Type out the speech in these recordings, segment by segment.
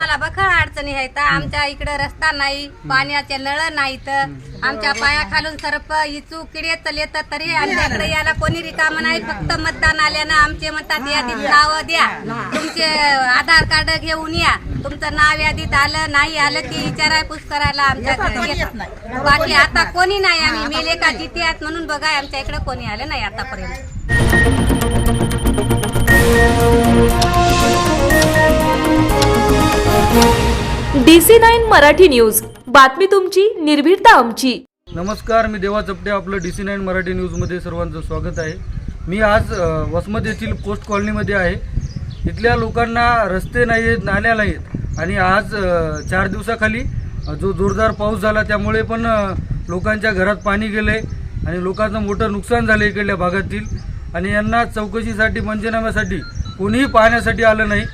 मला बखळ अडचणी आहेत. आमच्या इकडे रस्ता नाही पाण्याचे नळ नाहीत. आमच्या पायाखालून सरप इचू किडे येत तरी आमच्याकडे याला कोणी रिकाम नाही. फक्त मतदान आल्यानं आमचे म्हणतात यादीत नाव द्या. तुमचे आधार कार्ड घेऊन या. तुमचं नाव यादीत आलं नाही आलं की विचाराय पुस करायला आमच्याकडे बाकी आता कोणी नाही. आम्ही मेले का जिथे आहात म्हणून बघा आमच्या इकडे कोणी आलं नाही आतापर्यंत. DC nine Marathi news. बातमी तुमची निर्भीडता आमची. नमस्कार मी देवा चपटे आपलं डी सी नाईन मराठी न्यूजमध्ये सर्वांचं स्वागत आहे. मी आज वसमत येथील पोस्ट कॉलनीमध्ये आहे. इथल्या लोकांना रस्ते नाही आहेत नाल्या आहेत आणि आज चार दिवसाखाली जो जोरदार पाऊस झाला त्यामुळे पण लोकांच्या घरात पाणी गेलं आहे आणि लोकांचं मोठं नुकसान झालं इकडल्या भागातील. आणि यांना चौकशीसाठी पंचनाम्यासाठी कोणीही पाहण्यासाठी आलं नाही.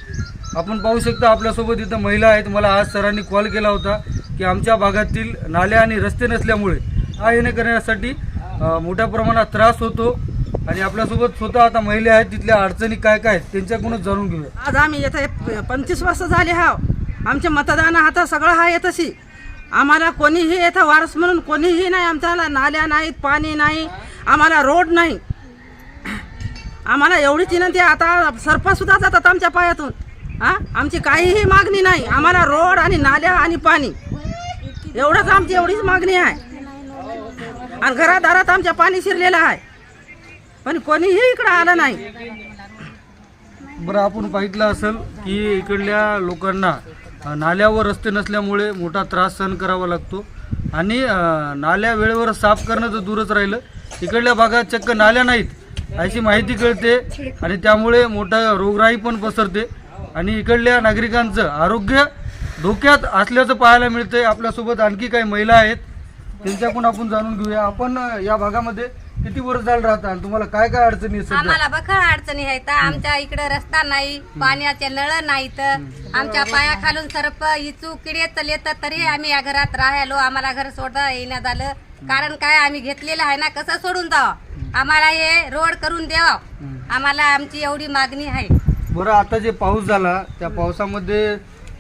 आपण पाहू शकता आपल्यासोबत इथं महिला आहेत. मला आज सरांनी कॉल केला होता की आमच्या भागातील नाल्या आणि रस्ते नसल्यामुळे हा येणे करण्यासाठी मोठ्या प्रमाणात त्रास होतो. आणि आपल्यासोबत स्वतः आता महिला आहेत. तिथल्या अडचणी काय काय आहेत त्यांच्याकडूनच जाणून घेऊया. आज आम्ही येथे पंचवीस वर्ष झाले हा आमचे मतदान आता सगळं हा येतशी आम्हाला कोणीही येतं वारस म्हणून कोणीही नाही. आमच्याला नाल्या नाहीत पाणी नाही आम्हाला रोड नाही. आम्हाला एवढीच विनंती आहे, आता सरपंच सुद्धा जातात आमच्या पायातून. हा? आमची काहीही मागणी नाही. आम्हाला रोड आणि नाल्या आणि पाणी. एवढंच आमची एवढीच मागणी आहे. आणि घरादारात आमच्या पाणी शिरलेलं आहे. पण कोणीही इकडं आलं नाही. बरं आपण पाहितलं असेल की इकडल्या लोकांना नाल्यावर रस्ते नसल्यामुळे मोठा त्रास सहन करावा लागतो. आणि नाल्या वेळेवर साफ करणं तर दूरच राहिलं इकडल्या भागात चक्क नाल्या नाहीत अशी माहिती कळते आणि त्यामुळे मोठा रोगराई पण पसरते. आणि इकडल्या नागरिकांचं आरोग्य धोक्यात असल्याचं पाहायला मिळतंय. आपल्यासोबत आणखी काही महिला आहेत. त्यांच्याकडून आपण जाणून घेऊया. आपण या भागामध्ये किती वर्ष झालं राहता आणि तुम्हाला काय काय अडचणी आहेत सध्या? आम्हाला बखळ अडचणी आहेत. आमच्या इकडे रस्ता नाही पाण्याचे नळ नाहीत. आमच्या पायाखालून सरप इचू किडे येत तरी आम्ही या घरात राहिलो आम्हाला घर सोडता येण्यात झालं. कारण काय आम्ही घेतलेलं आहे ना कसं सोडून जावं? आम्हाला हे रोड करून द्यावं. आम्हाला आमची एवढी मागणी आहे. बरं आता जे पाऊस झाला त्या पावसामध्ये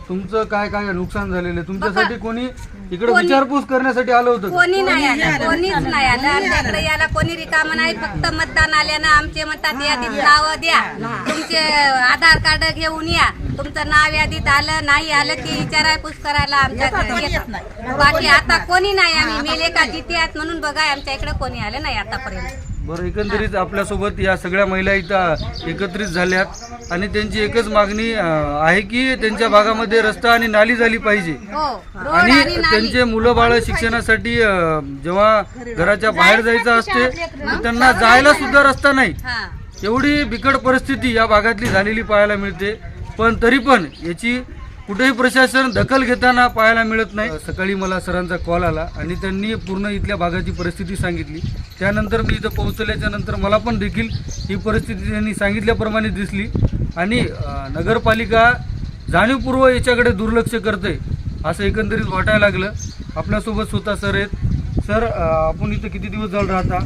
तुमचं काय काय नुकसान झालेलं आहे? तुमच्यासाठी कोणी इकडे कोणी- विचारपूस करण्यासाठी आलं होतं का? कोणी नाही आलं कोणीच नाही आलं. आमच्याकडे याला कोणी रिकाम नाही फक्त मतदान आल्यानं आमचे म्हणतात यादीत नाव द्या. तुमचे आधार कार्ड घेऊन या. तुमचं नाव यादीत आलं नाही आलं की विचाराय पुस करायला आमच्याकडे येत बाकी आता कोणी नाही आम्ही मेले का जिथे आहात म्हणून बघा आमच्या इकडे कोणी आलं नाही आतापर्यंत. बरं एकंदरीत आपल्यासोबत या सगळ्या महिला इथं एकत्रित झाल्यात आणि त्यांची एकच मागणी अं, आहे की त्यांच्या भागामध्ये रस्ता आणि नाली झाली पाहिजे. हो रोड आणि आणि नाली. त्यांचे मुलं बाळ शिक्षणासाठी अं, जेव्हा घराच्या बाहेर जायचं असते तर त्यांना जायला सुद्धा रस्ता नाही. हा. एवढी बिकट परिस्थिती या भागातली झालेली पाहायला मिळते. पण तरी पण याची कुठेही प्रशासन दखल घेताना पाहायला मिळत नाही. सकाळी मला सरांचा कॉल आला आणि त्यांनी पूर्ण इथल्या भागाची परिस्थिती सांगितली. त्यानंतर मी इथं पोहोचल्याच्या नंतर मला पण देखील ही परिस्थिती त्यांनी सांगितल्याप्रमाणे दिसली. आणि नगरपालिका जाणीवपूर्व याच्याकडे दुर्लक्ष करते असं एकंदरीत वाटायला लागलं. आपल्यासोबत स्वतः सर आहेत. सर आपण इथं किती दिवस झालं राहता?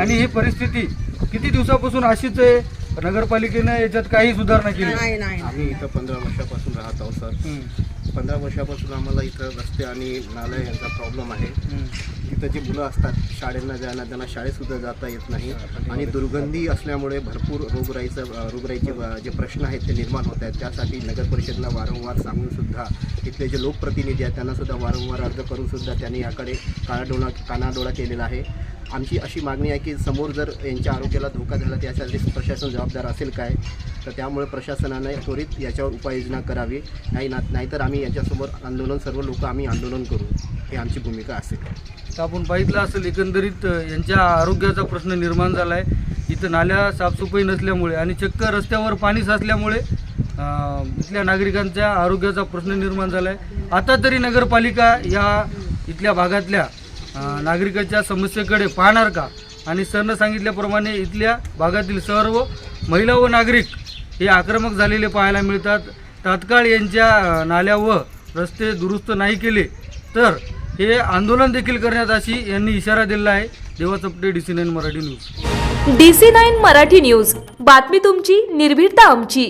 आणि ही परिस्थिती किती दिवसापासून अशीच आहे? नगरपालिकेनं याच्यात काही सुधारणा केली नाही. नाही आम्ही इथं पंधरा वर्षापासून राहत आहोत सर. हम्म, पंधरा वर्षापासून आम्हाला इथं रस्ते आणि नाल्या यांचा प्रॉब्लेम आहे. हम्म. इथं जी मुलं असतात शाळेंना जायला त्यांना शाळेतसुद्धा जाता येत नाही. आणि दुर्गंधी असल्यामुळे भरपूर रोगराईचं रोगराईचे जे प्रश्न आहेत ते निर्माण होत आहेत. त्यासाठी नगर परिषदला वारंवार सांगून तिथले इथले जे लोकप्रतिनिधी आहेत त्यांना सुद्धा वारंवार अर्ज करून सुद्धा त्यांनी याकडे कानाडोळा कानाडोळा केलेला आहे. आमची अशी मागणी आहे की समोर जर यांच्या आरोग्याला धोका झाला त्यासाठी प्रशासन जबाबदार असेल काय? तर त्यामुळे प्रशासनाने त्वरित याच्यावर उपाययोजना करावी. नाही ना नाहीतर आम्ही याच्यासमोर आंदोलन सर्व लोक आम्ही आंदोलन करू. ही आमची भूमिका असेल. तर आपण बघितलं असेल एकंदरीत यांच्या आरोग्याचा प्रश्न निर्माण झाला आहे इथं नाल्या साफसफाई नसल्यामुळे आणि चक्क रस्त्यावर पाणी साचल्यामुळे इथल्या नागरिकांच्या आरोग्याचा प्रश्न निर्माण झाला आहे आता तरी नगरपालिका या इथल्या भागातल्या नागरिकाच्या समस्येकडे पाहणार का? आणि सरनं सांगितल्याप्रमाणे इथल्या भागातील सर्व महिला व नागरिक हे आक्रमक झालेले पाहायला मिळतात. तात्काळ यांच्या नाल्या व रस्ते दुरुस्त नाही केले तर हे आंदोलन देखील करण्यात अशी यांनी इशारा दिला आहे. Deva Chapte D C nine Marathi news. D C nine Marathi news. बातमी तुमची निर्भीडता आमची.